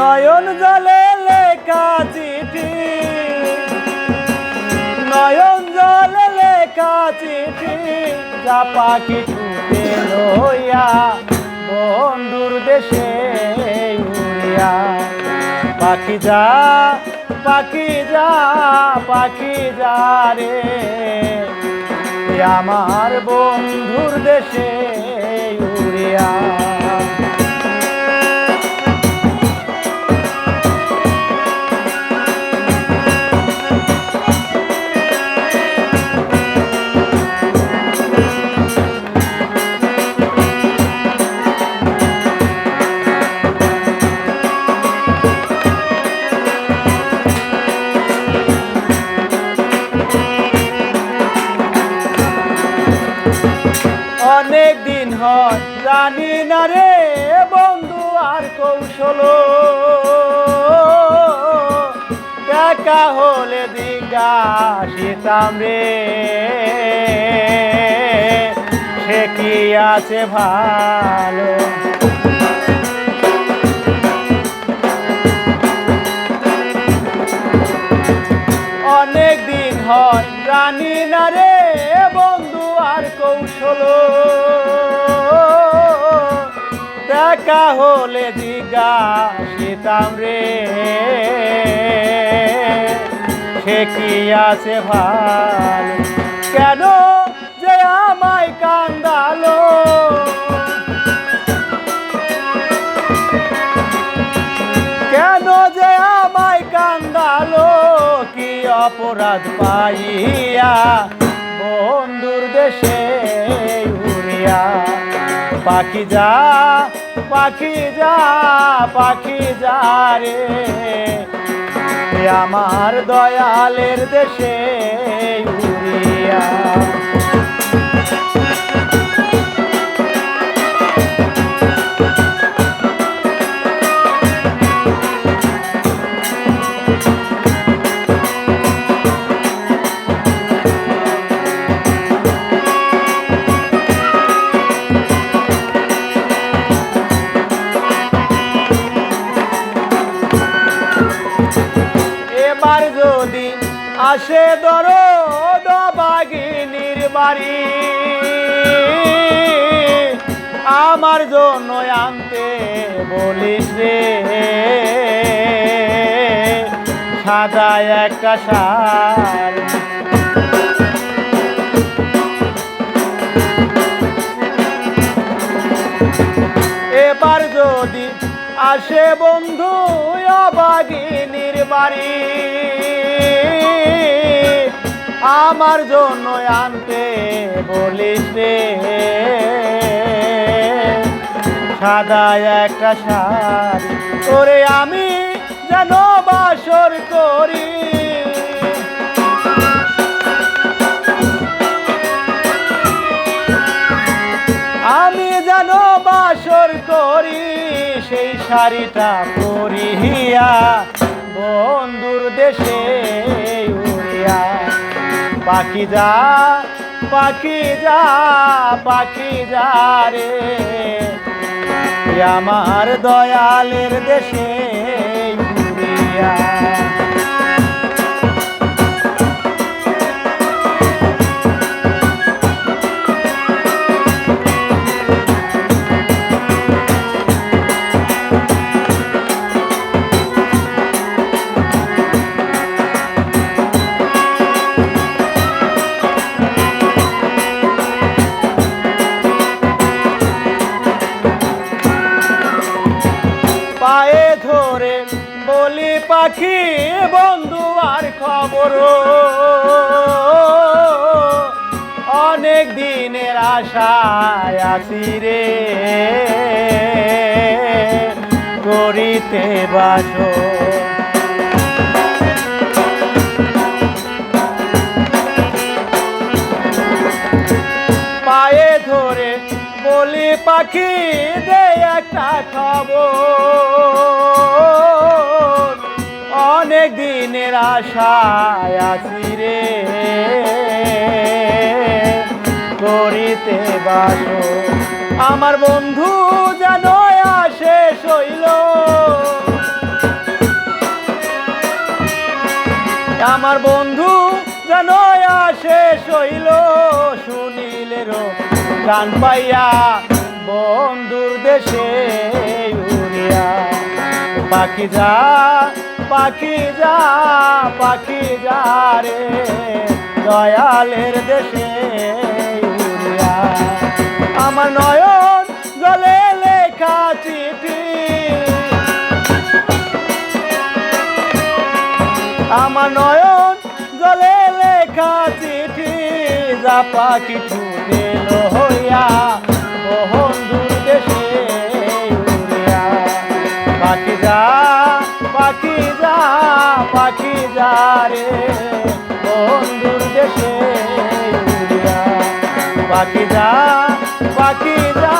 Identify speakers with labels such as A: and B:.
A: নয়ন জলে লেখা চিঠি। নয়ন জলে লেখা চিঠি। যা পাখি ছুটে লইয়া, বন্ধুর দেশে উড়িয়া। পাখি যা পাখি যা পাখি যা রে। আমার বন্ধুর দেশে উড়িয়া। জানি না রে বন্ধু, আর কৌশল। দেখা হলে জিজ্ঞাসিতাম রে। সে কি আছে ভালো? অনেক দিন হয়, জানি না রে বন্ধু, আর কৌশল। দেখা হলে জিজ্ঞাসিতাম রে। সে কি আছে ভালো? কেন যে আমায় কান্দালো? কেন যে আমায় কান্দালো? কি অপরাধ পাইয়া বন্ধুর দেশে উড়িয়া? পাখি যা পাখি যা পাখি যা রে। আমার দয়ালের দেশে উড়িয়া এবার যদি আসে দরো বাগিনীর বাড়ি আমার জন্য আনতে বলিস। রে সাদা একটা সার আসে বন্ধু অবাগিনীর বাড়ি। আমার জন্য আনতে বলিস রে সাদা একটা শাড়ি তোরে আমি যেন করি, সেই শাড়িটা পরিহিয়া বন্ধুর দেশে উড়িয়া। পাখি যা পাখি যা পাখি যা রে। আমার দয়ালের দেশে পায়ে ধরে বলি পাখি, বন্ধু, আর খবর। অনেক দিনের আশায় আসি রে। করিতে বাসো। পায়ে ধরে কলি পাখি দে একটা খবর। অনেক দিনের আশায় আছি রে। করিতে বাসো। আমার বন্ধু যেন আসে শৈল। আমার বন্ধু গান পাইয়া বন্ধুর দেশে উড়িয়া। পাখি যা পাখি যা পাখি যা রে, দয়ালের দেশে উড়িয়া। আমার নয়ন জলে লেখা চিঠি। আমার নয়ন জলে লেখা চিঠি। যা পাখি ছুটে হইয়া বন্ধুর দেশে উড়িয়া। পাখি যা পাখি যা পাখি যা রে বন্ধুর দেশে উড়িয়া। পাখি যা পাখি যা